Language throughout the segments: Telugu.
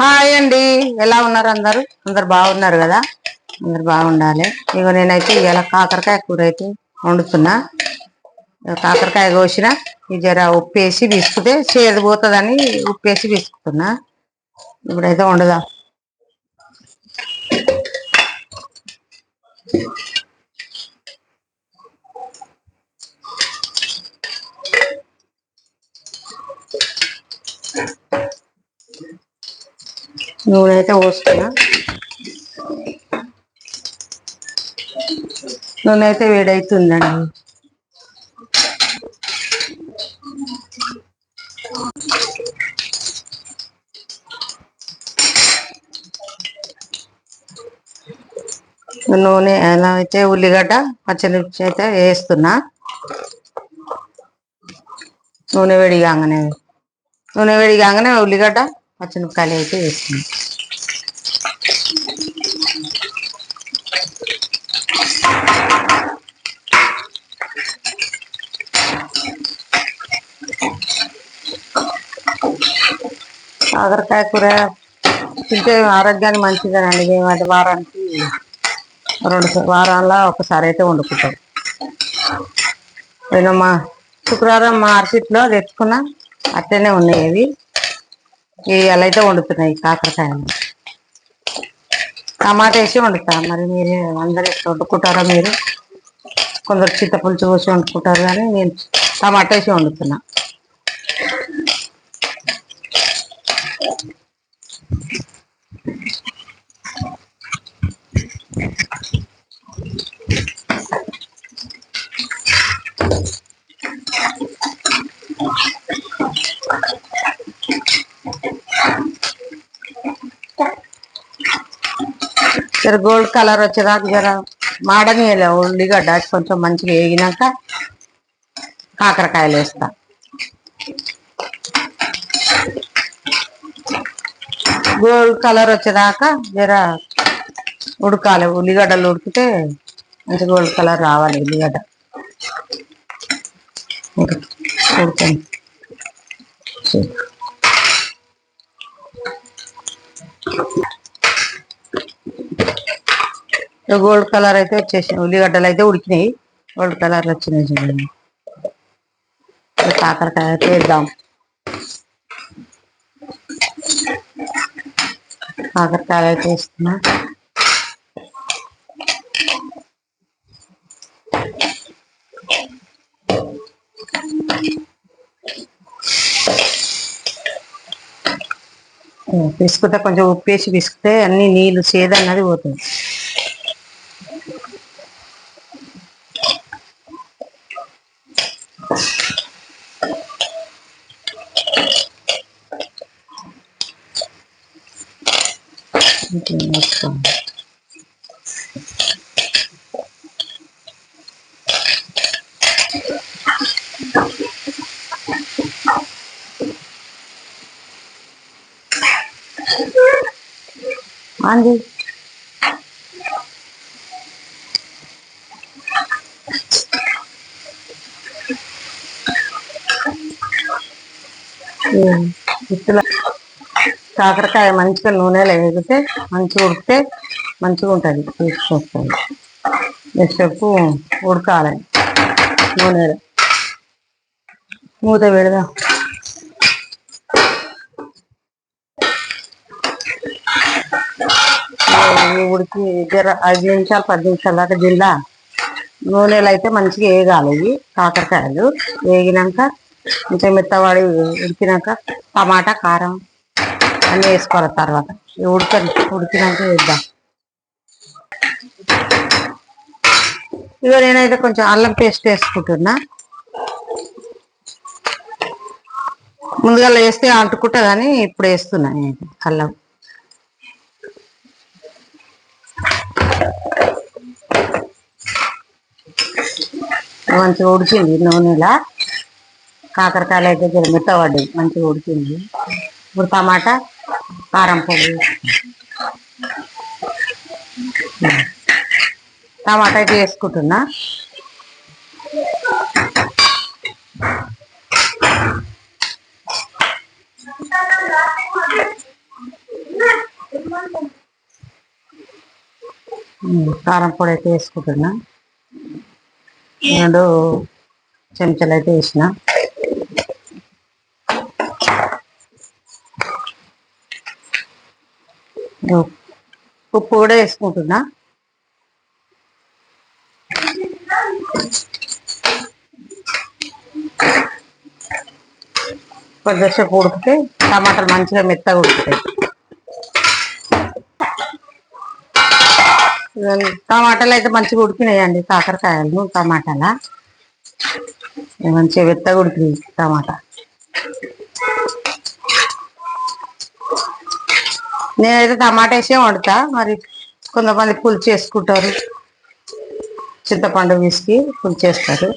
హాయ్ అండి. ఎలా ఉన్నారు అందరు? అందరు బాగున్నారు కదా? అందరు బాగుండాలి. ఇగో నేనైతే ఇలా కాకరకాయ కూర అయితే వండుతున్నా. కాకరకాయ కోసిన ఈ జర ఉప్పేసి విసుకుతే చేదు పోతుందని ఉప్పేసి విసుకుతున్నా. ఇప్పుడైతే వండుదా. నూనె అయితే పోస్తున్నా నూనె అయితే వేడవుతుందండి నూనె ఎలా అయితే ఉల్లిగడ్డ పచ్చిమిర్చి అయితే వేస్తున్నా. నూనె వేడి కాగానే నూనె వేడి కాగానే ఉల్లిగడ్డ. పచ్చిమిరపకాయలు అయితే వేసుకున్నాం. కాకరకాయ కూర తింటే ఆరోగ్యానికి మంచిదేనండి. మేమైతే వారానికి రెండు వారాల్లో ఒకసారి అయితే వండుకుంటాం. నేను మా శుక్రవారం మార్కెట్లో తెచ్చుకున్న అట్లనే ఉన్నాయి అవి ఇవాళ అయితే వండుతున్నాయి కాకరకాయలు. టమాటా వేసి వండుతా. మరి మీరు అందరు ఎట్లా వండుకుంటారా మీరు. కొందరు చింతపులుసు పోసి వండుకుంటారు కానీ నేను టమాటా వేసి వండుతున్నా. జర గోల్డ్ కలర్ వచ్చేదాకా జర మాడని ఉల్లిగడ్డ కొంచెం మంచిగా వేగినాక కాకరకాయలు వేస్తా గోల్డ్ కలర్ వచ్చేదాకా జర ఉడకాలి ఉల్లిగడ్డలు ఉడికితే మంచి గోల్డ్ కలర్ రావాలి ఉల్లిగడ్డ ఉడకండి Thank you. గోల్డ్ కలర్ అయితే వచ్చేసినాయి. ఉల్లిగడ్డలు అయితే ఉడికినాయి. గోల్డ్ కలర్ వచ్చినాయి చూడండి. కాకరకాయ అయితే వేద్దాం. కాకరకాయలు అయితే వేస్తున్నా. పిసుకుతే కొంచెం ఉప్పేసి పిసుకుతే అన్ని నీళ్ళు సేద అన్నది పోతుంది ఇంకేం వేస్తాం? ఆంది ఉమ్, ఇట్లా కాకరకాయ మంచిగా నూనెలో వేగితే మంచిగా ఉడికితే మంచిగా ఉంటుంది. టేస్ట్ వస్తుంది. నెక్స్ట్ ఉడకాలి నూనెలో. మూత పెడదాం. ఉడికి జర ఐదు నిమిషాలు పది నిమిషాల దాకా జిల్లా నూనెలు అయితే మంచిగా వేగాలి ఇవి కాకరకాయలు. వేగినాక కొంచెం మెత్తవాడి ఉడికినాక టమాటా కారం అన్నీ వేసుకోవాలి తర్వాత. ఉడకండి ఉడికినాక వేద్దాం. ఇక నేనైతే కొంచెం అల్లం పేస్ట్ వేసుకుంటున్నా. ముందుగా వేస్తే అంటుకుంటుందని ఇప్పుడు వేస్తున్నా నేను అల్లం. మంచిగా ఉడికింది నూనెలా. కాకరకాయలు అయితే జర మంచిగా ఉడికింది. ఇప్పుడు టమాటా కారం పొడి. టమాటా అయితే వేసుకుంటున్నా. కారం పొడి అయితే వేసుకుంటున్నా. రెండు చెంచాలు అయితే వేసిన. ఉప్పు. కూడా వేసుకుంటున్నా. కొద్దిసేపు ఉడికితే టమాటాలు మంచిగా మెత్తగా ఉడుకుతాయి. టమాటాలు అయితే మంచిగా ఉడికినాయండి కాకరకాయలు టమాటాల? మంచిగా మెత్తగా ఉడికినాయి టమాటా. నేనైతే టమాటా వేసే వండుతా. మరి కొంతమంది పులుసు చేసుకుంటారు. చింతపండు వేసి పులుసు చేస్తారు.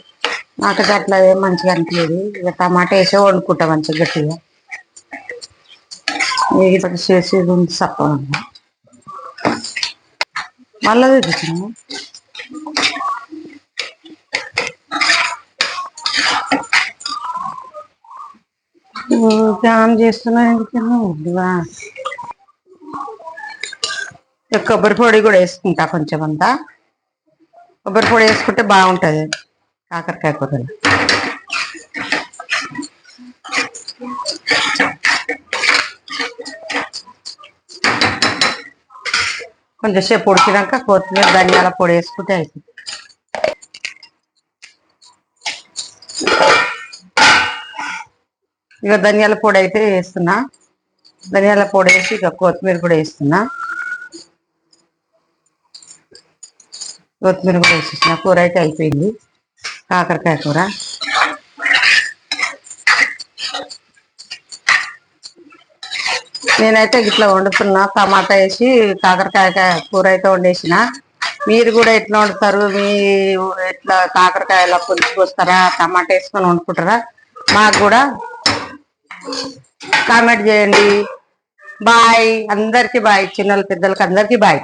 నాకైతే అట్లా ఏం మంచిగా అనిపించలేదు ఇక టమాటా వేసే వండుకుంటా మంచిగా గట్టిగా. మిగతా చేసి ఉంది సప్ప మళ్ళీ తెచ్చుకున్నాను చేస్తున్నా ఎందుకన్నా కొబ్బరి పొడి కూడా వేసుకుంటా కొంచెం అంతా. కొబ్బరి పొడి వేసుకుంటే బాగుంటుంది. కాకరకాయ కూరలు. కొంచెంసేపు ఉడికినాక కొత్తిమీర ధనియాల పొడి వేసుకుంటే అవుతుంది ఇక ధనియాల పొడి అయితే వేస్తున్నా. ధనియాల పొడి వేసి ఇక కొత్తిమీర కూడా వేస్తున్నా. కొత్తిమీర కూడా వేసేసిన. కూర అయితే అయిపోయింది. కాకరకాయ కూర. నేనైతే ఇట్లా వండుతున్నా. టమాటా వేసి కాకరకాయ కూర అయితే వండేసిన. మీరు కూడా ఎట్లా వండుతారు? మీ ఎట్లా కాకరకాయల పులుసు టమాటా వేసుకొని వండుకుంటారా? మాకు కూడా కామెంట్ చేయండి. బాయ్. అందరికీ బాయ్. చిన్నలు పెద్దలకి అందరికీ బాయ్.